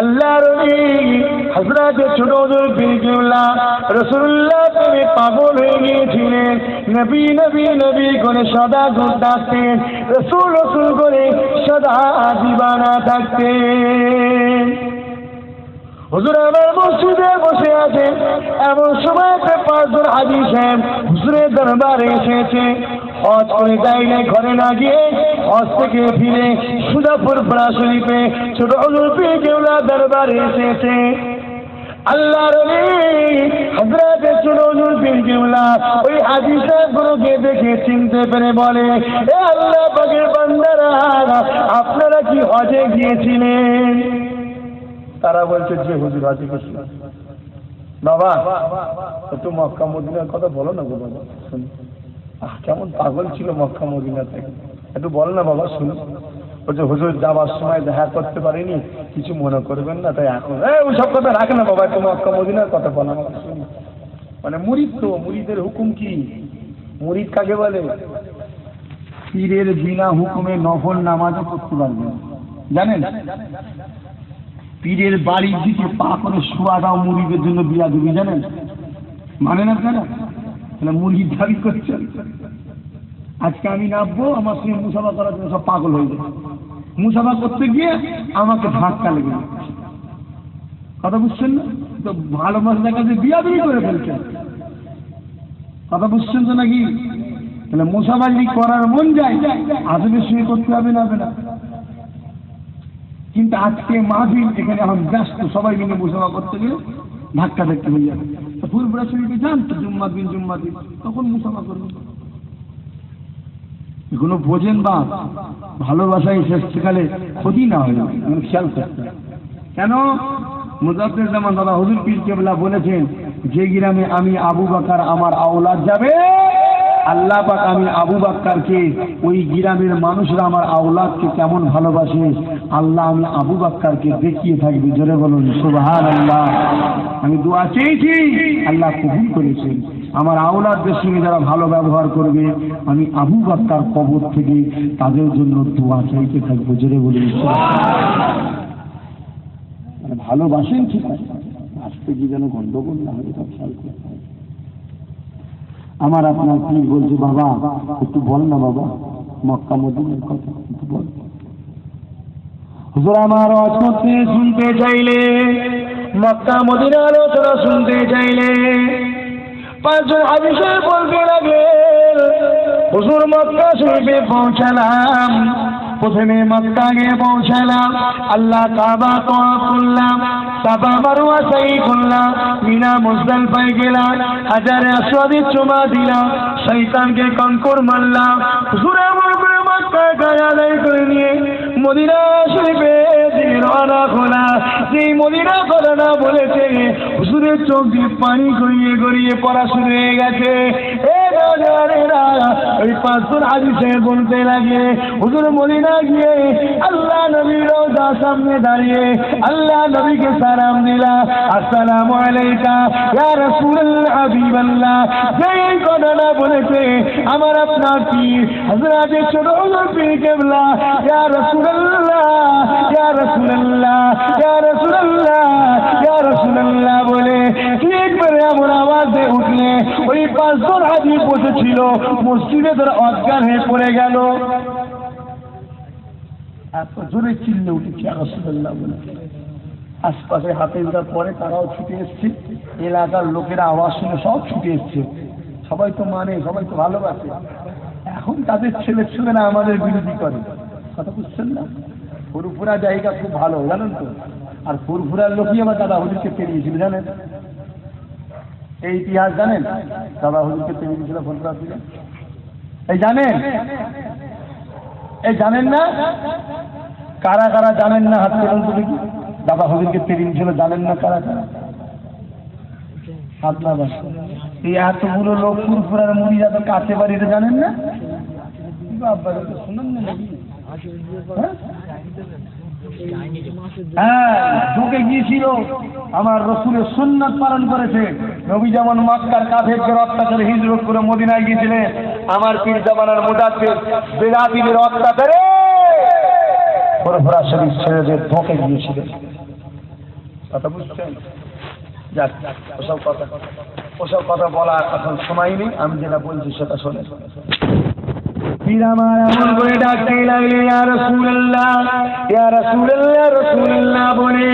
আল্লাহ রবি হজরত ছোট বিরকিউল্লাহ রসুল্লাহ তুমি পাগল হয়ে গিয়েছিলেন। নবী নবী নবী করে সদা ঘুরতেন রসুল রসুল করে সদা দিবানা থাকতেন। হুজুর আমার মসজিদে বসে আছে এমন সময় পাঁচজন হাজি সাহেব হুজুরের দরবারে এসেছে। হজ করে যাইলে ঘরে না গিয়ে হজ থেকে ফিরে সুজাপুর পড়া শরীফে ছোট পীর কেউলা দরবারে এসেছে। আল্লাহ হজরত হুজুর পীর কেউলা ওই হাজি সাহেবগুলোকে দেখে চিনতে পেরে বলে, এ আল্লাহ পাকের বান্দারা, আপনারা কি হজে গিয়েছিলেন? তারা বলছে যে হুজুর কিছু বাবা, একটু মক্কা, মদিনার কথা বলো না গো বাবা কেমন পাগল ছিল মক্কা থেকে। একটু বলো না বাবা, শুনি। বলছে, হুজুর যাওয়ার সময় দেখা করতে পারিনি, কিছু মনে করবেন না, তাই এখন এই ওসব কথা রাখে না বাবা, একটু মক্কা মদিনার কথা বলো আমাকে শুনি মানে মুরিদ তো, মুরিদের হুকুম কি? মুরিদ কাকে বলে? পীরের বিনা হুকুমে নফল নামাজও পড়তে পারবেন জানেন? পীরের বাড়ির দিকে পা করে শোয়া দাও মুড়িদের জন্য বিয়া দিবি, জানেন? মানে না আপনারা? তাহলে মুরগির দাবি করছেন আজকে আমি নামবো, আমার সঙ্গে মুসাফা করার জন্য সব পাগল হয়ে যাবে। মুসাফা করতে গিয়ে আমাকে ধাক্কা লেগে কথা বুঝছেন না? তো ভালো ভালোবাসার কাছে বিয়া বিয়ে করে ফেলছেন কথা বুঝছেন তো নাকি? তাহলে মুসাফাজি করার মন যায় আজকে শুয়ে করতে হবে না হবে না। কিন্তু আজকে মাহফিল, এখানে এখন ব্যস্ত, সবাই মিলে মুসাফা করতে গেলে ধাক্কা ধাক্কি হয়ে যাবে। ফুলপুরা শরীফে যান জুম্মা দিন জুম্মা দিন। তখন মুসাফা করবেন এগুলো বোঝেন বা ভালোবাসায় শেষকালে ক্ষতি না হয় মানে খেয়াল করতে কেন? মুজাফির জামান দাদা হুজুর পীর কেবলা বলেছেন, যে গ্রামে আমি আবু বাকার আমার আওলাদ যাবে আল্লাহ পাক আমি আবু বাক্কারকে, ওই গ্রামের মানুষরা আমার আওলাদকে কেমন ভালোবাসে? আল্লাহ আমি আবু বাক্কারকে দেখিয়ে থাকবে, জোরে বলুন সুবহান আল্লাহ আমি দোয়া চেয়েছি, আল্লাহ কবুল করেছেন আমার আওলাদদের সঙ্গে যারা ভালো ব্যবহার করবে, আমি আবু বাক্কার কবর থেকে তাদের জন্য দোয়া চাইতে থাকব, জোরে বলুন ভালোবাসেন ঠিক আছে আসতে কি যেন গন্ডগোল না হয়, এটা খেয়াল করতে হবে। আমার আপনার কি বলছে বাবা? একটু বল না বাবা। মক্কা মদিনের কথা একটু বল। হুজুর, আমার অসুস্থ শুনতে চাইলে, মক্কা মদিনার আলোচনা শুনতে চাইলে, পাঁচজন আবিষয় বলতে লাগে হুজুর, মক্কা শরীফে পৌঁছালাম। প্রথমে মক্কা পৌঁছালাম। আল্লাহ কাবা তোয়া করলাম সাবা মারুয়া সাই করলাম মিনা মুজদালফায় গেলাম, হাজারে আসওয়াদের চুমা দিলাম শৈতানকে কঙ্কর মারলাম। হুজুর মক্কা গায়া করে নিয়ে মদিনা শরীফে রওনা খোলা যেই মদিনা কথাটা বলেছে, হুজুরের চোখ দিয়ে পানি গড়িয়ে গড়িয়ে পড়া শুরু হয়ে গেছে। ওই পাঁচজন হাদিসে বলতে লাগে, হুজুর মদিনা গিয়ে আল্লাহ নবীর রওজা সামনে দাঁড়িয়ে আল্লাহ নবীকে সালাম দিলা, আসসালামু আলাইকা, ইয়া রাসূলুল্লাহ, হাবিবাল্লাহ। যেই কথাটা বলেছে, আমার আপনার পীর হযরতে ছোট হুজুর পীর কেবলা, ইয়া রাসূলুল্লাহ ইয়া রাসূলুল্লাহ ইয়া রাসূলুল্লাহ ইয়া রাসূলুল্লাহ। এমন আওয়াজে উঠলে ওই পাঁচজন হাজি বসেছিল। মসজিদে অজ্ঞান হয়ে পড়ে গেল। এত জোরে চিল্লে উঠেছে রসুল্লাহ বলে। আশপাশে দেওয়ার পরে তারাও ছুটে এসছে। এলাকার লোকেরা আওয়াজ শুনে সব ছুটে এসছে। সবাই তো মানে সবাই তো ভালোবাসে। এখন তাদের ছেলে ছেলেরা আমাদের বিরোধী করে। কথা বুঝছেন না? ফুরফুরা জায়গা খুব ভালো, জানেন তো? আর ফুরফুরার লোকই আমার দাদা হুজুরকে পেরিয়েছিল, জানেন? এই ইতিহাস জানেন? দাদা হুজুরকে পেরিয়েছিল ফুরফুরা থেকে এই জানেন? এই জানেন না? কারা কারা জানেন না? হাত তুলুন তো দেখি। দাদা হুজুরকে পেরিয়ে ছিল জানেন না কারা কারা? আপনার এই এতগুলো লোক ফুরফুরার মুড়ি যাতে কাছে বাড়ি এটা জানেন না না? হ্যাঁ? ঢুকে গিয়েছিল আমার রসুলের সুন্নাত পালন করেছে নবী যেমন মক্কার কাফেরদের অত্যাচারে হিজরত করে মদিনায় গিয়েছিলেন আমার পীর জামানার মুদাচ্ছে বেদাতিদের অত্যাচারে ফুরফুরা শরীফ ছেড়ে দিয়ে ঢোকে গিয়েছিলেন কথা বুঝছেন যাক ওসব কথা ওসব কথা বলা এখন সময় নেই আমি যেটা বলছি সেটা শোনে পীর আমার এমন করে ডাকতে লাগলে ইয়া রাসূলুল্লাহ ইয়া রাসূলুল্লাহ রাসূলুল্লাহ বলে।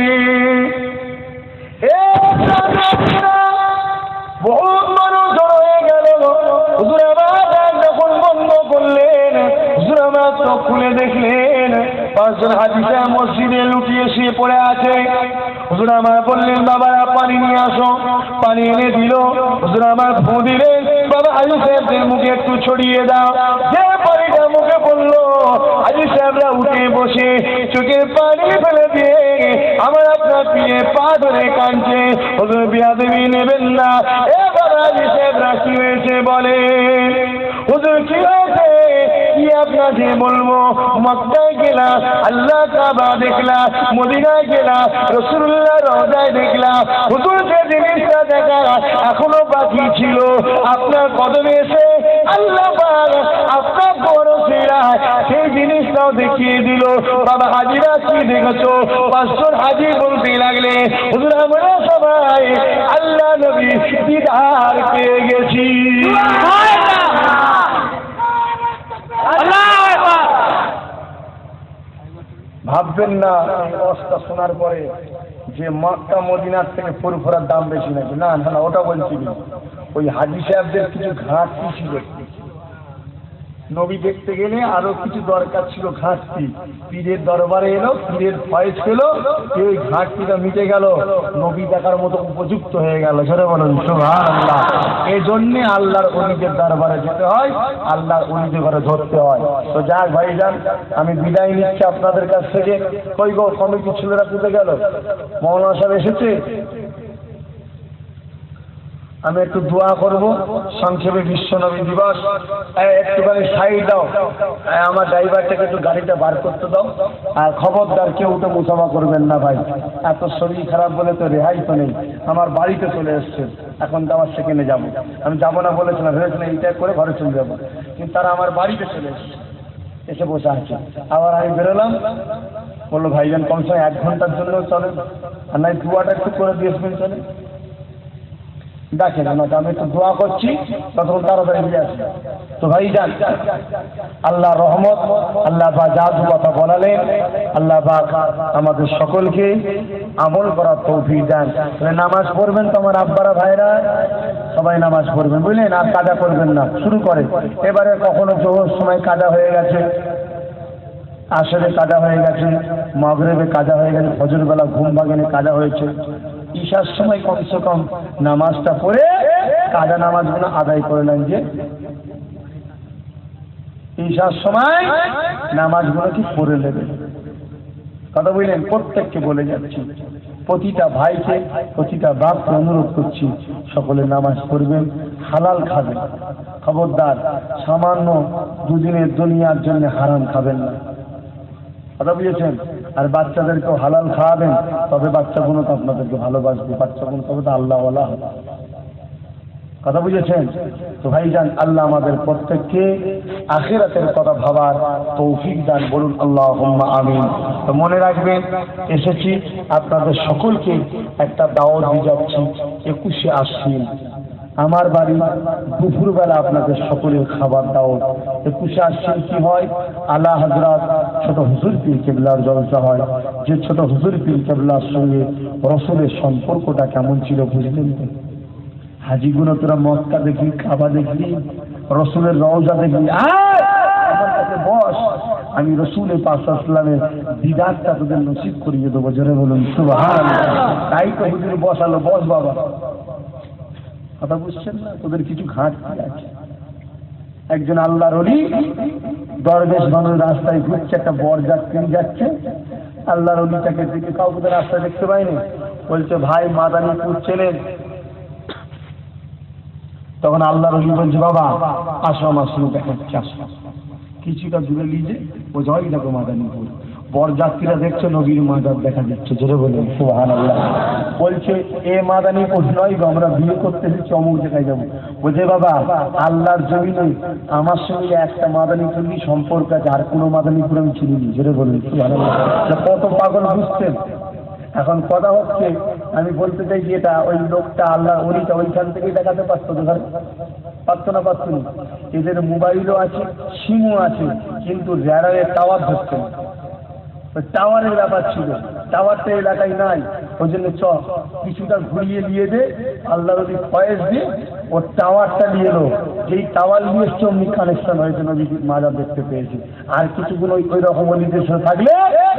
বহুত মানুষ জড়ো হয়ে গেল হুজুর আমার যখন বন্ধ করলেন হুজুর আমার চোখ খুলে দেখলেন পাঁচজন হাদিসা মসজিদে লুকিয়ে শুয়ে পড়ে আছে। হুজুর আমার বললেন বাবারা পানি নিয়ে আসো। পানি এনে দিল। হুজুর আমার ফু দিলেন। বাবা, হাজি সাহেবদের মুখে একটু ছড়িয়ে দাও। যে পানিটা মুখে পড়ল আজু সাহেবরা উঠে বসে চোখে পানি ফেলে দিয়ে আমার আপনার পিয়ে পা ধরে কাঁদছে। হজুর বিয়া দেবী নেবেন না। এবার আজু সাহেবরা কি হয়েছে বলে হুজুর কি হয়েছে? আপনাকে বলব, মক্কায় গেলা, আল্লাহ কাবা দেখলা, মদিনায় গেলা রসুল্লাহ রজায় দেখলা, হুজুর জিনিসটা দেখা এখনও বাকি ছিল, আপনার কদমে এসে আল্লাহ আপনার বড় সেরায় সেই জিনিসটাও দেখিয়ে দিল। বাবা হাজিরা কি দেখেছ? পাঁচজন হাজি বলতে লাগলে, হুজুর আমরা সবাই আল্লাহ নবী দিদার পেয়ে গেছি। ভাববেন না অবস্থা শোনার পরে যে মক্কা মদিনার থেকে ফুরফুরার দাম বেশি নাকি? না না ওটা বলছি ওই হাজি সাহেবদের কিছু ঘাটতি ছিল। নবী দেখতে গেলে আরও কিছু দরকার ছিল ঘাটতি। পীরের দরবারে এলো, পীরের ফয়েজ পেল এই ঘাটতিটা মিটে গেল। নবী দেখার মতো উপযুক্ত হয়ে গেল। ঝরে বলুন সুহান আল্লাহ এই জন্যে আল্লাহর অলিদের দরবারে যেতে হয়, আল্লাহর অলিদের ঘরে ধরতে হয়। তো যাক ভাই যান আমি বিদায় নিচ্ছি আপনাদের কাছ থেকে। কই গো কমিটির ছেলেরা কোথায় গেল? মৌলানা সাহেব এসেছে? আমি একটু দোয়া করব। সংক্ষেপে বিশ্বনবী দিবস। একটুখানি সাইড দাও। আমার ড্রাইভারটাকে একটু গাড়িটা বার করতে দাও। আর খবরদার কেউ উঠে মুসাফা করবেন না ভাই। এত শরীর খারাপ বলে তো রেহাই তো নেই। আমার বাড়িতে চলে এসছে এখন তো আমার সেখানে যাব। আমি যাব না বলেছিলাম। ভেবেছিলাম এইটা করে ঘরে চলে যাব। কিন্তু তারা আমার বাড়িতে চলে এসছে। এসে বসে আছে। আবার আমি বেরোলাম। বলল, ভাইজান, কমসে কম এক ঘণ্টার জন্য চলে আর নাই, দুয়াটা একটু করে দিয়েছিলেন চলে দেখেন ওনাকে আমি একটু দোয়া করছি, ততক্ষণ তাড়াতাড়ি দিয়ে আসবে তো ভাই, যান। আল্লাহ রহমত, আল্লাহ বা জাদু কথা বলালেন, আল্লাহ বা আমাদের সকলকে আমল করার তৌফিক দেন। তাহলে নামাজ পড়বেন তোমার আব্বারা ভাইরা? সবাই নামাজ পড়বেন, বুঝলেন? আর কাজা করবেন না, শুরু করে এবারে কখনো জোহর সময় কাজা হয়ে গেছে, আসরে কাজা হয়ে গেছে, মগরেবে কাজা হয়ে গেছে ফজরবেলা ঘুম ভাগেনে কাজা হয়েছে। ঈশার সময় কমসে কম নামাজটা পড়ে কাজা নামাজগুলো আদায় করে নেন যে। ঈশার সময় নামাজগুলো কি পড়ে নেবে? কথা বললেন, প্রত্যেককে বলে যাচ্ছি। প্রতিটা ভাইকে, প্রতিটা বাপকে অনুরোধ করছি, সকলে নামাজ পড়বেন, হালাল খাবেন। খবরদার, সামান্য দুদিনের দুনিয়ার জন্য হারাম খাবেন না। কথা বুঝেছেন? আর বাচ্চাদেরকেও হালাল খাওয়াবেন, তবে বাচ্চাগুলো তো আপনাদেরকে ভালোবাসবে, বাচ্চাগুলো তবে তো আল্লাহওয়ালা হবে। কথা বুঝেছেন? তো ভাইজান, আল্লাহ আমাদের প্রত্যেককে আখেরাতের কথা ভাবার তৌফিক দান বলুন আল্লাহ আমিন। তো মনে রাখবেন, এসেছি, আপনাদের সকলকে একটা দাওয়াত দিয়ে যাচ্ছি, একুশে আশ্বিন। আমার বাড়ি দুপুরবেলা আপনাদের সকলের খাবার দাওয়াত একুশে আশ্বিন কি হয়? আল্লাহ হজরত ছোট হুজুর পীর কেবলার জলসা হয়। যে ছোট হুজুর পীর কেবলার সঙ্গে রসুলের সম্পর্কটা কেমন ছিল বুঝলেন তো? হাজিগুলো তোরা মক্কা দেখি কাবা দেখি রসুলের রওজা দেখি আয়! বস, আমি রসুলের পাশ আসলামের দিদারটা তোদের নসিব করিয়ে দেবো। জোরে বলুন তাই তো হুজুর বসালো বস বাবা। কথা বুঝছেন না? তোদের কিছু ঘাটতি আছে? একজন আল্লাহর অলি দরবেশ মানুষ রাস্তায় ঘুরছে, একটা বর যাত্রী যাচ্ছে। আল্লাহর অলিটাকে দিকে কাউকে তো রাস্তায় দেখতে পাইনি বলছে, ভাই মাদানীপুর চেনেন তখন আল্লাহ রবি বলছে, বাবা, আসো আমার সঙ্গে দেখাচ্ছি আসো। কিছুটা দূরে লিজে ও জয় দেখো মাদানীপুর বরযাত্রীরা দেখছ নবীর মাদার দেখা যাচ্ছে। জোরে বলুন সুহান বলছে এ মাদানীপুর নয় গো, আমরা বিয়ে করতে এসেছি অমুক জায়গায় যাব। বলছে বাবা আল্লাহর জমিনে আমার সঙ্গে একটা মাদানীপুরই সম্পর্ক আছে আর কোনো মাদানি মাদানীপুর আমি চিনিনি। জোরে বলুন। তা কত পাগল বুঝছেন? এখন কথা হচ্ছে আমি বলতে চাই যে এটা ওই লোকটা আল্লাহ ওলিটা ওইখান থেকেই দেখাতে পারতো ধর পারতো না পারতো না? এদের মোবাইলও আছে সিমও আছে কিন্তু র্যাডারের টাওয়ার ধরছে না। টাওয়ারের ব্যাপার ছিল। টাওয়ারটা এলাকায় নাই ওই জন্য চ, কিছুটা ঘুরিয়ে দিয়ে দে, আল্লাহ যদি ফয়েস দিয়ে ও টাওয়ারটা নিয়ে এলো যেই টাওয়ার নিয়ে এসছে, অমনি কানেকশন হয়েছে নদী মাজার দেখতে পেয়েছি। আর কিছুগুলো ওই- রকম নির্দেশনা থাকলে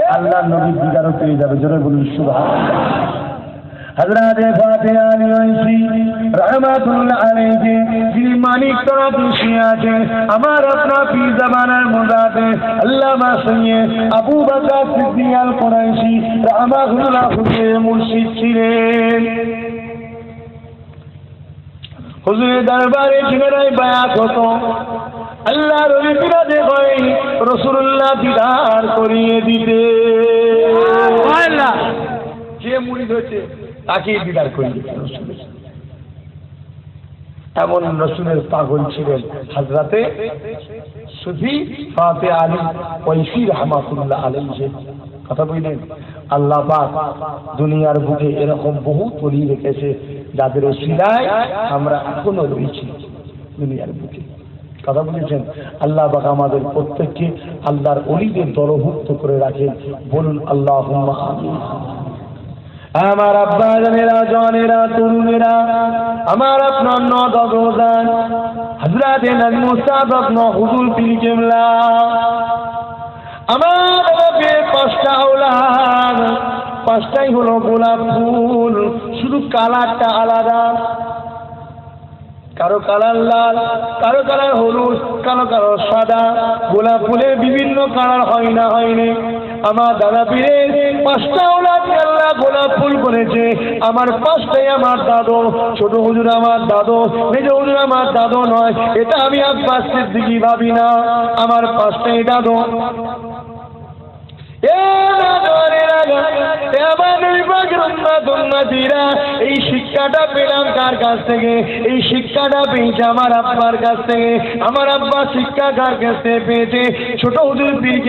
আল্লাহ নদীর দিদারও পেয়ে যাবে। জোরে বলুন সুবাহ হজরত ফাতিহা নিয়ন্ত্রী রহমাতুল্লাহ আলাইহি যিনি মানিক তরা খুশি আছে আমার আপনার পি জামানার মোদাতে আল্লামা সৈয়দ আবু বকর সিদ্দিক আল কুরাইশি রহমাতুল্লাহ হুজুরের মুর্শিদ ছিলেন। হুজুরের দরবারে ঠিকানায় বায়াত হতো। আল্লাহ রবি বিরাজে হয় রসুল্লাহ দিদার করিয়ে দিতে। যে মুড়ি হয়েছে তাকে দিদার করিয়ে দিতে এমন রসুলের পাগল ছিলেন হাজরাতে সুফি ফাতে আলী ঐফি রহমাতুল্লাহ আলমকে কথা বললেন, আল্লাহ পাক দুনিয়ার বুকে এরকম বহু তলি রেখেছে যাদের শিলায় আমরা এখনও রয়েছি দুনিয়ার বুকে। কথা বলেছেন, আল্লাহ পাক আমাদের প্রত্যেককে আল্লাহর অলিদের দলভুক্ত করে রাখেন। বলুন আল্লাহ আমার আব্বা জানেরা, জনেরা, তরুণেরা, আমার আপনার ন দগদান হজরাতে সাদক ন হুজুর পীর কেমলা। আমার পাঁচটা আওলাদ, পাঁচটাই হলো গোলাপ ফুল, শুধু কালারটা আলাদা। কারও কালার লাল, কারও কালার হলুদ, কারও কারও সাদা। গোলাপ ফুলের বিভিন্ন কালার হয় না হয়নি আমার দাদা পীরে পাঁচটা ফুল করেছে। আমার পাঁচটাই আমার দাদু ছোট হুজুর আমার দাদু মেজ হুজুর আমার দাদু নয়, এটা আমি আব্বাস সিদ্দিকি ভাবি না। আমার পাঁচটাই দাদু। এই শিক্ষাটা পেলাম কার কাছ থেকে? এই শিক্ষাটা পেয়েছে আমার আব্বার কাছ থেকে। আমার আব্বা শিক্ষা কার কাছ থেকে পেয়েছে? ছোট হুজুর পীর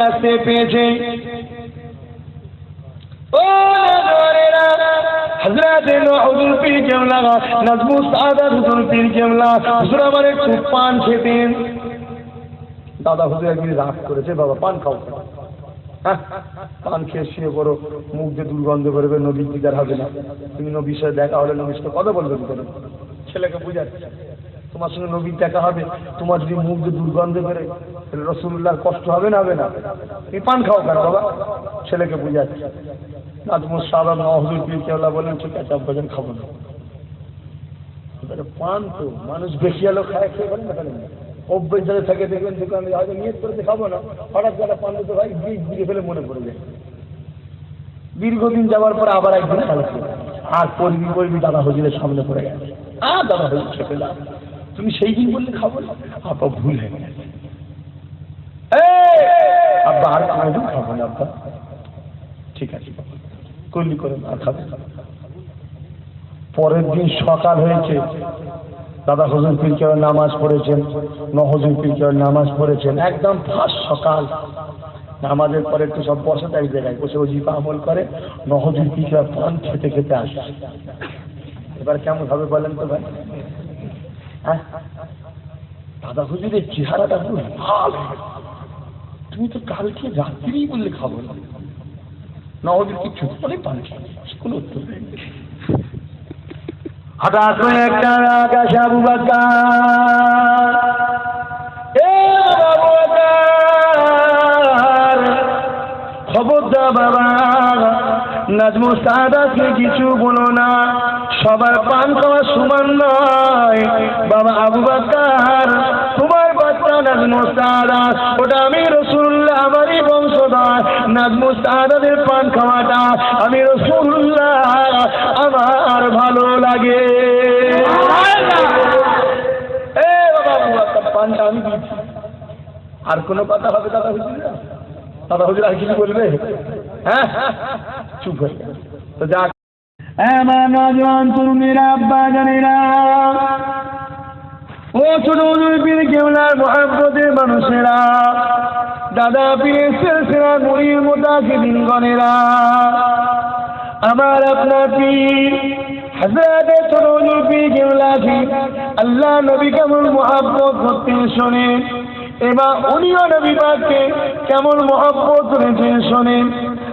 কাছ থেকে পেয়েছে। পান দাদা হুজুর একদিন রাগ করেছে বাবা পান খাও। হ্যাঁ, পান খেয়ে শুয়ে বড় মুখ দিয়ে দুর্গন্ধ বেরোবে নবীর দিদার হবে না। তুমি নবীর সাথে দেখা হলে নবীর সাথে কথা বলবে কি করে ছেলেকে বুঝাচ্ছে। তোমার সঙ্গে নবীর দেখা হবে, তোমার যদি মুখ দিয়ে দুর্গন্ধ তাহলে রসুল্লাহর কষ্ট হবে না হবে না? তুমি পান খাও কেন বাবা? ছেলেকে বুঝাচ্ছে। নাজমুল সালাম নহজুর পীর কেওলা বলেন, ঠিক আছে, আব্বাজান, খাব না। পান তো, মানুষ বেশি আলো খায়, খেয়ে বলেন না কেন? অভ্যেস যাদের থাকে, দেখবেন দোকানে হয়তো নিয়ত করে খাব না, হঠাৎ করে পান তো ভাই বীজ দিয়ে ফেলে মনে পড়ে যায়। দীর্ঘদিন যাওয়ার পরে আবার একদিন খালাচ্ছে আর করবি করবি দাদা হজিরের সামনে পড়ে গেছে। আর দাদা হজির খেতে না তুমি সেই দিন বললে খাব না? আপা ভুল হয়ে গেছে। আব্বা আর কোনোদিন খাব না আব্বা। ঠিক আছে করলি করেন আর খাবে। পরের দিন সকাল হয়েছে। দাদা হজুর পীরকেও নামাজ পড়েছেন নহজুর পীরকেও নামাজ পড়েছেন। একদম ফার্স্ট সকাল। নামাজের পরে একটু সব বসে এক জায়গায় বসে ওজিফা আমল করে নহজুর পীরকেও পান খেতে খেতে আসে এবার কেমন হবে বলেন তো ভাই? হ্যাঁ দাদা হুজুরের চেহারাটা পুরো লাল। তুমি তো কালকে রাত্রিই বললে খাব না। নহজুর কিছু বলে পান কোনো উত্তর হঠাৎ করে একটা আকাশ আবু আবু বাকার বাবা নাজমু সাদাকে কিছু বলো না। সবার পান খাওয়া সমান নয়। বাবা আবু বাকার তোমার বাচ্চা নাজমু সাদা ওটা আমি রসুল্লাহ আমারই বংশধর। নাজমু সাদাদের পান খাওয়াটা আমি রসুল্লাহ আমার ভালো লাগে। আর কোনো কথা হবে দাদা হুজুর? দাদা হুজুর আর কিছু বলবে? হ্যাঁ? চুপ হয়ে। তো যাক। আমার নজওয়ান তরুণীরা আব্বা জানেরা। ও ছোট হুজুর পীর কেমলার মহাব্বতের মানুষেরা, দাদা পীরের সেরা মুড়ির মোটাকে দিনগণেরা আমার আপনার পীর, হাজরাতে ছোট হুজুর পীর কেমলাকে আল্লাহ নবী কেমন মহাব্বত করতেন শোনেন, এবার উনিও নবী পাককে কেমন মহব্বত করেছেন শোনেন।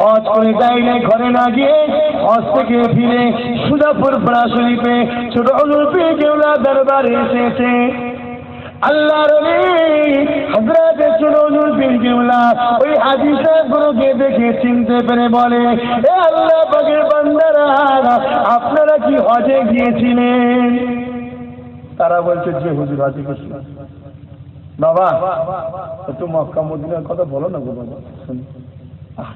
হজ করে যাইলে ঘরে না গিয়ে হজ থেকে ফিরে সুজাপুর পড়া শরীফে ছোট পেয়ে কেউলা দরবারে এসেছে। আল্লাহ হজরতে ছোট হুজুর পীর কেউলা ওই হাজি সাহেবগুলোকে দেখে চিনতে পেরে বলে, এ আল্লাহ পাকের বান্দারা, আপনারা কি হজে গিয়েছিলেন? তারা বলছে যে হুজুর কিছু বাবা, একটু মক্কা মদিনার কথা বলো না গো বাবা, শুনি।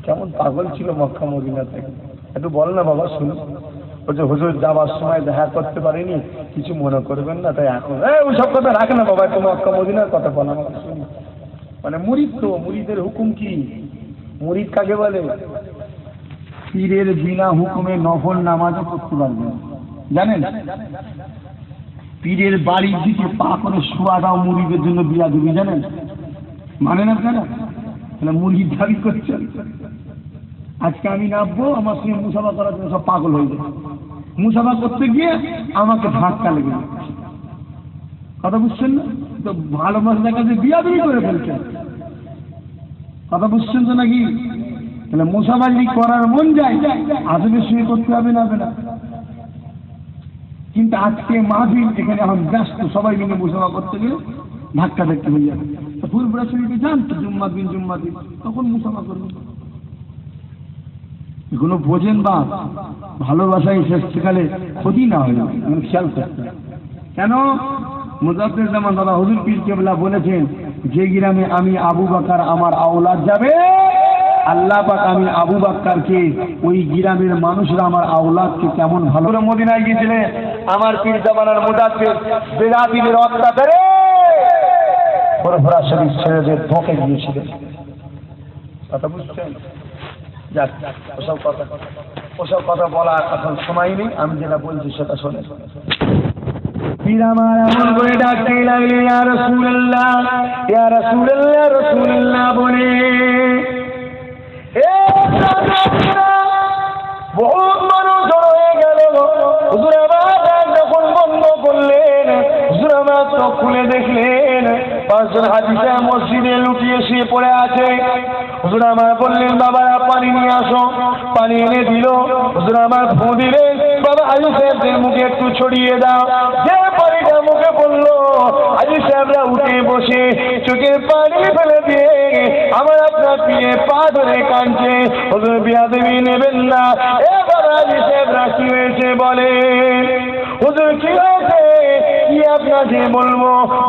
কেমন পাগল ছিল মক্কা মদিনা থেকে। একটু বলো না বাবা, শুনি। বলছে, হুজুর, যাওয়ার সময় দেখা করতে পারিনি, কিছু মনে করবেন না, তাই এখন এই ওইসব কথা রাখ না বাবা, একটু মক্কা মদিনার কথা বলো আমাকে, শুনি। মানে মুরিদ তো, মুরিদের হুকুম কি? মুরিদ কাকে বলে? পীরের বিনা হুকুমে নফল নামাজও করতে পারবে জানেন? পীরের বাড়ির দিকে পা করে শোয়াটাও মুড়িদের জন্য বিয়া দিবি, জানেন? মানেন আপনারা? তাহলে মুরগির দাবি করছেন আজকে আমি নামবো, আমার সঙ্গে মুসাফা করার জন্য সব পাগল হয়ে যাবে। মুসাফা করতে গিয়ে আমাকে ধাক্কা লেগে কথা বুঝছেন না? তো ভালো মানুষের কাছে বিয়া বিয়ে করে ফেলছেন কথা বুঝছেন তো নাকি? তাহলে মুসাফাজি করার মন যায় আদবের সঙ্গে করতে হবে না হবে না। কিন্তু আজকে মাহফিল এখানে এখন ব্যস্ত, সবাই মিলে মুসাফা করতে গেলে ধাক্কা ধাক্কি হয়ে যাবে। তো ফুলপুরা শরীফে যান জুম্মা দিন জুম্মা দিন। তখন মুসাফা করবেন এগুলো বোঝেন বা ভালোবাসায় শেষকালে ক্ষতি না হয় না খেয়াল করতে কেন? মুজাফর জামান দাদা হুজুর পীর কেবলা বলেছেন, যে গ্রামে আমি আবু বাকার আমার আওলাদ যাবে, আল্লাহ পাক আমি আবু বাক্কারকে ওই গ্রামের মানুষরা আমার আওলাদকে কেমন ভালো মদিনায় গিয়েছিলেন আমার পীর জামানার মুজাফর বেরাদিনের অত্যাচারে ফুরফুরা শরীফ ছেড়ে ধোঁকে গিয়েছিলেন। কথা বুঝছেন? যাক, ওসব কথা ওসব কথা বলা এখন সময় নেই, আমি যেটা বলছি সেটা শোনে আমার এমন করে ডাকতে লাগলে, ইয়া রাসূলুল্লাহ ইয়া রাসূলুল্লাহ রাসূলুল্লাহ বলে বহুত মানুষ হয়ে গেল হুজুর আমার আমার চোখ খুলে দেখলেন। পাঁচজন সাহেব মসজিদে লুকিয়ে শুয়ে পড়ে আছে। হুজুর আমার বললেন বাবারা পানি নিয়ে আসো। পানি এনে দিল। হুজুর আমার ফু দিলেন বাবা সাহেবদের মুখে একটু ছড়িয়ে দাও। যে পানিটা মুখে পড়ল সাহেবরা উঠে বসে পানি ফেলে দিয়ে আমার আপনার পিয়ে পা ধরে কাঁদছে। হুজুর বিয়াদেবী নেবেন না। এবার হাজি সাহেবরা কি হয়েছে বলে, হুজুর, কি আপনাকে বলব,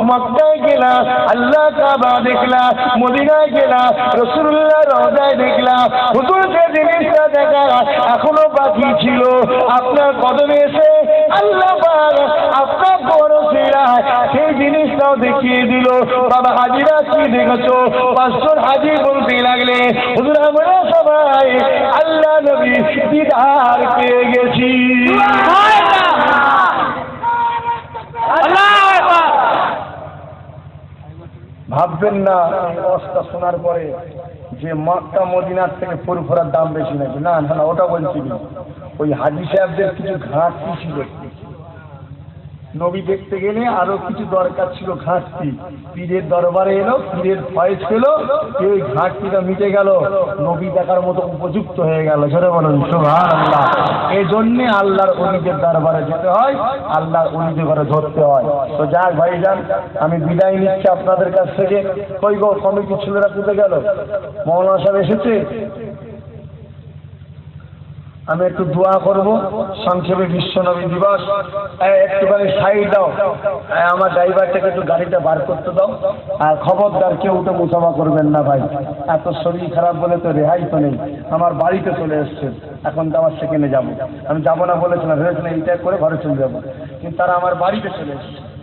মক্কায় গেলা, আল্লাহ কাবা দেখলা, মদিনায় গেলা রসুল্লাহ রজায় দেখলা, হুজুর জিনিসটা দেখা এখনও বাকি ছিল, আপনার কদমে এসে আল্লাহ আপনার বড় সেরা সেই জিনিসটাও দেখিয়ে দিল। বাবা হাজিরা কি দেখেছ? পাঁচজন হাজি বলতে লাগলে, হুজুর আমরা সবাই আল্লাহ নবী দিদার পেয়ে গেছি। ভাববেন না, এই অবস্থা শোনার পরে যে মক্কা, মদিনার থেকে ফুরফুরার দাম বেশি নাকি? না না ওটা বলছি ওই হাজি সাহেবদের কিছু ঘাটতি ছিল। নবী দেখতে গেলে আরও কিছু দরকার ছিল ঘাটতি। পীরের দরবারে এলো, পীরের ফয়েজ পেল, এই ঘাটতিটা মিটে গেল। নবী দেখার মতো উপযুক্ত হয়ে গেল। ঝরে বলুন সুহান আল্লাহ এই জন্যে আল্লাহর অলিদের দরবারে যেতে হয়, আল্লাহর অলিদের ঘরে ধরতে হয়। তো যাক ভাই যান আমি বিদায় নিচ্ছি আপনাদের কাছ থেকে। কই গো কমিটির ছেলেরা কোথায় গেল? মৌলানা সাহেব এসেছে? আমি একটু দোয়া করব। সংক্ষেপে বিশ্বনবী দিবস। একটুখানি সাইড দাও। আমার ড্রাইভারটাকে একটু গাড়িটা বার করতে দাও। আর খবরদার কেউ উঠে মুসাফা করবেন না ভাই। এত শরীর খারাপ বলে তো রেহাই তো নেই। আমার বাড়িতে চলে এসছে এখন তো আমার সেখানে যাব। আমি যাব না বলেছিলাম। ভেবেছিলাম এইটা করে ঘরে চলে যাব। কিন্তু তারা আমার বাড়িতে চলে এসছে।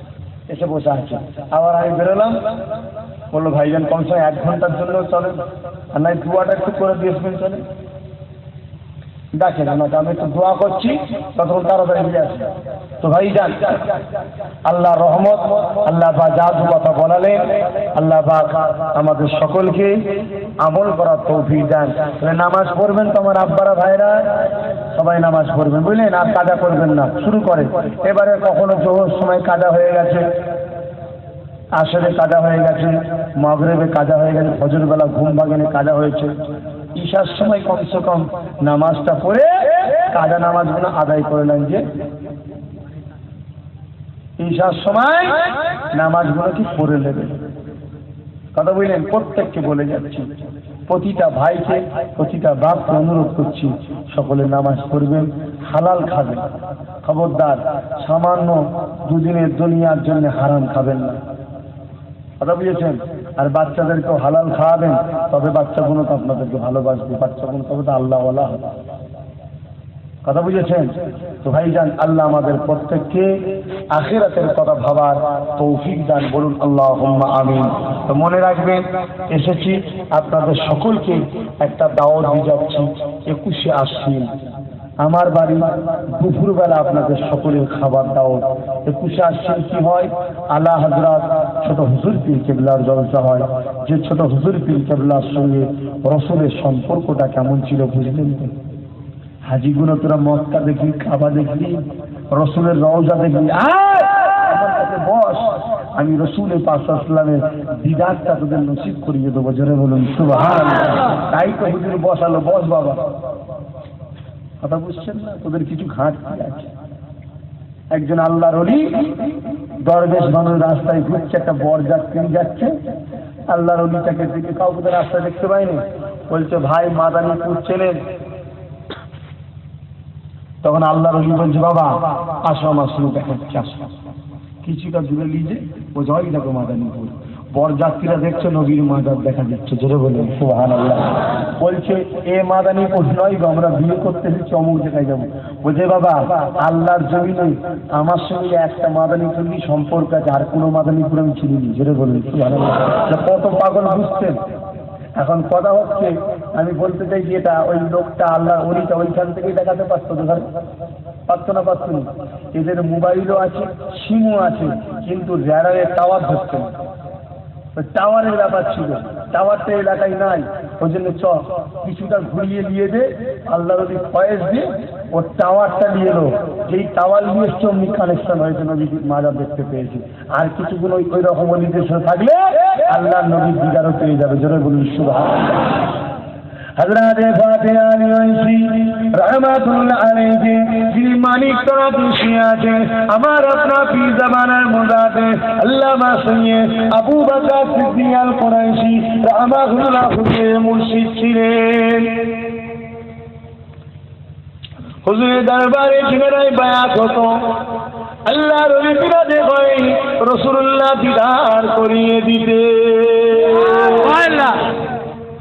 এসে বসে আছে। আবার আমি বেরোলাম। বলল, ভাইজান কম সময় এক ঘণ্টার জন্য চলে আর নাই, দুয়াটা একটু করে দিয়েছিলেন চলে দেখেন ওনাকে আমি একটু দোয়া করছি, ততক্ষণ তাড়াতাড়ি ফিরে আসবে তো ভাই, যান। আল্লাহ রহমত, আল্লাহ বা জাদু কথা বলালেন, আল্লাহ বা আমাদের সকলকে আমল করার তৌফিক দেন। তাহলে নামাজ পড়বেন তোমার আব্বারা ভাইরা? সবাই নামাজ পড়বেন, বুঝলেন? আর কাজা করবেন না, শুরু করে এবারে কখনো জোহর সময় কাজা হয়ে গেছে, আসরে কাজা হয়ে গেছে, মগরেবে কাজা হয়ে গেছে ফজরবেলা ঘুম ভাঙেনে, কাজা হয়েছে। ঈশার সময় কমসে কম নামাজটা পড়ে কাজা নামাজগুলো আদায় করে নেন যে ঈশার সময় নামাজগুলো কি পড়ে নেবে। কথা বললেন, প্রত্যেককে বলে যাচ্ছি, প্রতিটা ভাইকে, প্রতিটা বাপকে অনুরোধ করছি, সকলে নামাজ পড়বেন, হালাল খাবেন। খবরদার, সামান্য দুদিনের দুনিয়ার জন্য হারাম খাবেন না। কথা বুঝেছেন? আর বাচ্চাদেরকেও হালাল খাওয়াবেন, তবে বাচ্চাগুলো তো আপনাদেরকে ভালোবাসবে, বাচ্চাগুলো তবে তো আল্লাহওয়ালা হবে। কথা বুঝেছেন? তো ভাইজান, আল্লাহ আমাদের প্রত্যেককে আখেরাতের কথা ভাবার তৌফিক দান বলুন আল্লাহ আমিন। তো মনে রাখবেন, এসেছি আপনাদের সকলকে একটা দাওয়াত দিয়ে যাচ্ছি একুশে আশ্বিন। আমার বাড়ি দুপুরবেলা আপনাদের সকলের খাবার দাও। একুশে আশ্বিন কি হয়? আল্লাহ হজরত ছোট হুজুর পীর কেবলার জলসা হয়। যে ছোট হুজুর পীর কেবলার সঙ্গে রসুলের সম্পর্কটা কেমন ছিল বুঝলেন তো? হাজিগুলো তোরা মক্কা দেখি কাবা দেখি রসুলের রওজা দেখি আয়! আমার কাছে বস, আমি রসুলের পাশ আসলামের দিদারটা তোদের নসিব করিয়ে দেবো। জোরে বলুন তাই তো হুজুর বসালো বস বাবা। কথা বুঝছেন না? তোদের কিছু ঘাটতি আছে। একজন আল্লাহর অলি দরবেশ মানুষ রাস্তায় ঘুরছে, একটা বর যাত্রী যাচ্ছে। আল্লাহর অলিটাকে দিকে কাউকে তো রাস্তায় দেখতে পাইনি বলছে, ভাই মাদানীপুর চেনেন তখন আল্লাহর অলি বলছে, বাবা, আসো আমার সঙ্গে দেখা আসো। কিছুটা দূরে লিজে ও জয় দেখো মাদানীপুর বরযাত্রীরা দেখছে, নবীর মাদার দেখা যাচ্ছে জোরে বললেন সুহান বলছে, এ মাদানীপুর নয় গো, আমরা বিয়ে করতে এসেছি, অমুক জায়গায় যাব। বলছে, বাবা, আল্লাহর জমিনে আমার সঙ্গে একটা মাদানীপুরই সম্পর্ক আছে, আর কোনো মাদানীপুর আমি চিনিনি। জোরে বললেন সুহান কত পাগল বুঝছেন? এখন কথা হচ্ছে, আমি বলতে চাই যে এটা ওই লোকটা আল্লাহ ওরিটা ওইখান থেকেই দেখাতে পারতো ধর পারতো না পারতো না? এদের মোবাইলও আছে, সিমও আছে, কিন্তু র্যাডারের টাওয়ার ধরছে না। টাওয়ারের ব্যাপার ছিল। টাওয়ারটা এলাকায় নাই ওই জন্য চ, কিছুটা ঘুরিয়ে দিয়ে দে, আল্লাহ নদীর ফয়েস দিয়ে ও টাওয়ারটা নিয়ে এলো যেই টাওয়ার নিয়ে এসছে, অমনি কানেকশন হয়েছে নদী মাজার দেখতে পেয়েছে। আর কিছুগুলো ওই ওই রকম নির্দেশনা থাকলে আল্লাহ নদীর দিদারও পেয়ে যাবে। জোরে বলুন সুবাহ হজরত ফাতে আলী ঐশী রহমাতুল্লাহ আলাইহি যিনি মানিক তরা বসে আছে আমার আপনার পীর জামানার মোদাতে আল্লামা সৈয়দ আবু বকর সিদ্দিক আল কুরাইশি রহমাতুল্লাহ হুজুরের মুর্শিদ ছিলেন। হুজুরের দরবারে ঠিকানায় বায়াত হতো। আল্লাহ রবি বিরাজে হয় রসুল্লাহ দিদার করিয়ে দিতে।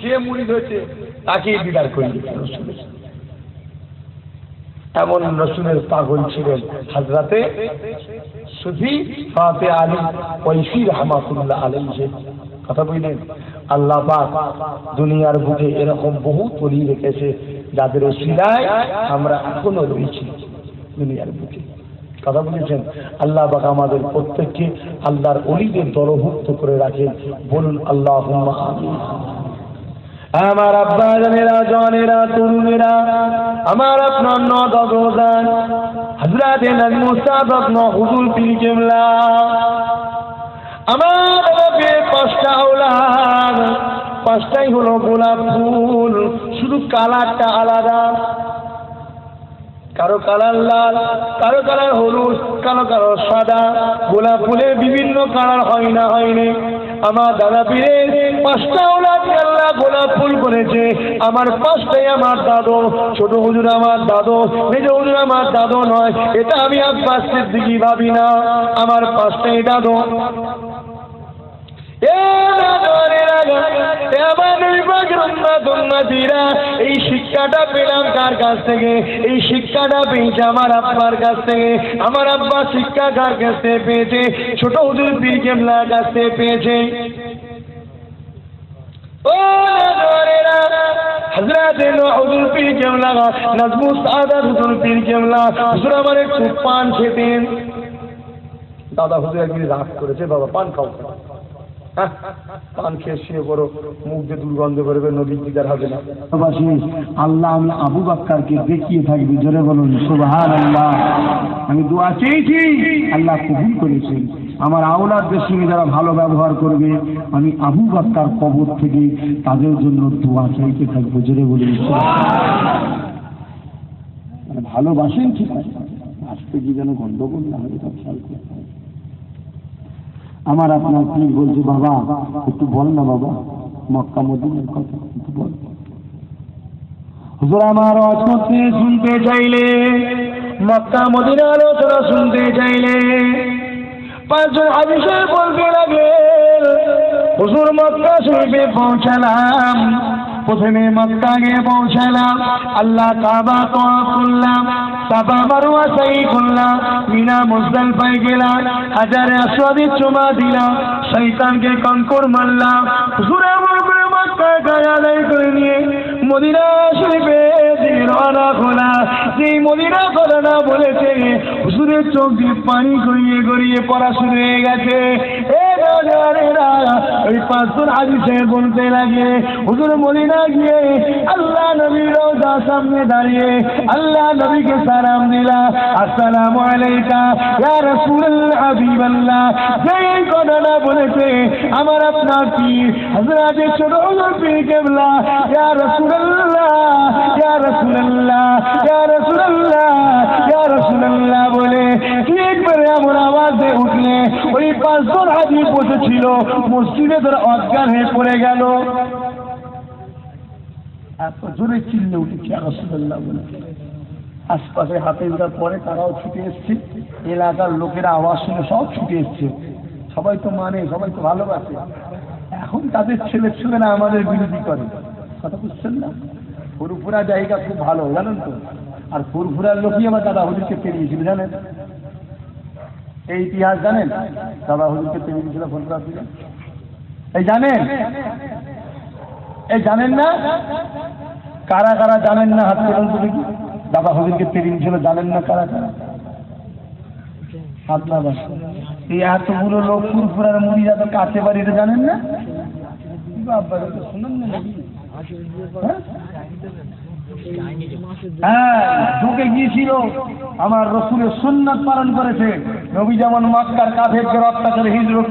যে মুড়ি হয়েছে তাকেই দিদার করিয়ে দিতে এমন রসুলের পাগল ছিলেন হাজরাতে সুফি ফাতে আলী ঐশী রহমাতুল্লাহ আলাইহি। কথা বললেন, আল্লাহ পাক দুনিয়ার বুকে এরকম বহু তলি রেখেছে যাদের শিলায় আমরা এখনও রয়েছি দুনিয়ার বুকে। কথা বলেছেন, আল্লাহ পাক আমাদের প্রত্যেককে আল্লাহর অলিদের দলভুক্ত করে রাখেন। বলুন আল্লাহ আমার আব্বা জানেরা, জনেরা তরুণেরা আমার আপনার নদান হজরত মুস্তাফক ন হুজুর পীর কেমলা আমার পাঁচটা আওলাদ, পাঁচটাই হলো গোলাপ ফুল, শুধু কালারটা আলাদা। কারও কালার লাল, কারও কালার হলুদ, কারও কারও সাদা। গোলাপ ফুলের বিভিন্ন কালার হয় না হয়নি আমার দাদা পীরের পাঁচটা ওলাদ আল্লাহ গোলাপ ফুল করেছে। আমার পাঁচটাই আমার দাদু, ছোট হুজুর আমার দাদু, মেজ হুজুর আমার দাদু নয়, এটা আমি আব্বাস সিদ্দিকি ভাবি না। আমার পাঁচটাই দাদু এ দাদুয়ারেরা, এ আমার নির্বাচন উন্নত উন্নতিরা, এই শিক্ষাটা পেলাম কার কাছ থেকে? এই শিক্ষাটা পেয়েছে আমার আব্বার কাছ থেকে আমার আব্বা শিক্ষা কার কাছ থেকে পেয়েছে? ছোট হুজুর পীর কেমলার পেয়েছে। ও কেমলা পান খেতেন দাদা, হুজুর, একদিন রাগ করেছে, বাবা, পান খাও। পান খেয়ে শুয়ে পড়ো, মুখ দিয়ে দুর্গন্ধ করবে নদীর দিদার হবে না। আল্লাহ আমি আবু বাক্কারকে দেখিয়ে থাকবি, জোরে বলুন সুবহান আল্লাহ আমি দোয়া চেয়েছি, আল্লাহ কবুল করেছেন আমার আওলাদদের সঙ্গে যারা ভালো ব্যবহার করবে, আমি আবু বাক্কার কবর থেকে তাদের জন্য দোয়া চাইতে থাকব, জোরে বলুন ভালোবাসেন ঠিক আছে আসতে কি যেন গন্ডগোল না হয় সব খেয়াল হবে। আমার আপনার কি বলছে বাবা? একটু বল না বাবা। মক্কা মদিনের কথা একটু বল। আমার অসমতি শুনতে চাইলে, মক্কা মদিনা আলোচনা শুনতে চাইলে, পাঁচজন আবিষয় বলতে লাগে হুজুর, মক্কা শরীফে পৌঁছালাম। প্রথমে মক্কা গিয়ে পৌঁছালাম। আল্লাহ কাবা তোয়া করলাম সাবা মারুয়া সাই করলাম, মিনা মুসদাল পাই গেলাম, হাজারে আসাদি চুমা দিলাম শৈতানকে কঙ্কর মারলাম। হুজুর আমার মক্কা গায়া করে নিয়ে মদিনা শরীফে খোলা, যেই মদিনা কথাটা বলেছে, হুজুরের চোখ দিয়ে পানি গড়িয়ে গড়িয়ে পড়া শুরু হয়ে গেছে। ওই পাঁচজন হাদিসে বলতে লাগে, হুজুর মদিনা গিয়ে আল্লাহ নবীর রওজা সামনে দাঁড়িয়ে, আল্লাহ নবীকে সালাম দিলা, আসসালামু আলাইকা, ইয়া রাসূলুল্লাহ, হাবিবাল্লাহ। এই কথাটা বলেছে, আমার আপনার পীর, হযরতে ছোট হুজুর পীর কেবলা, ইয়া রাসূলুল্লাহ, ইয়া অজ্ঞান এত জোরে উঠেছে বলে। আশপাশে পরে তারাও ছুটে এসছে, এলাকার লোকেরা আওয়াজ শুনে সব ছুটে এসছে। সবাই তো মানে সবাই তো ভালোবাসে। এখন তাদের ছেলে ছেলেরা আমাদের বিরোধী করে। কথা বুঝছেন না? ফুরফুরা জায়গা খুব ভালো, জানেন তো? আর ফুরফুরার লোকই আমার দাদা হুজুরকে পেরিয়েছিল, জানেন? এই ইতিহাস জানেন? দাদা হুজুরকে পেরিয়েছিল ফুরফুরা থেকে। এই জানেন? এই জানেন না? কারা কারা জানেন না? হাত তুলুন তো দেখি। দাদা হুজুরকে পেরিয়েছিল, জানেন না কারা কারা? এই এতগুলো লোক ফুরফুরার মুড়ি যাতে কাছে বাড়ি এটা জানেন না? বাবা না? হ্যাঁ? গিয়েছিল আমার রসুলের সুন্নাত পালন করেছে নবী যেমন মক্কার কাফেরকে অত্যাচারে হিজরত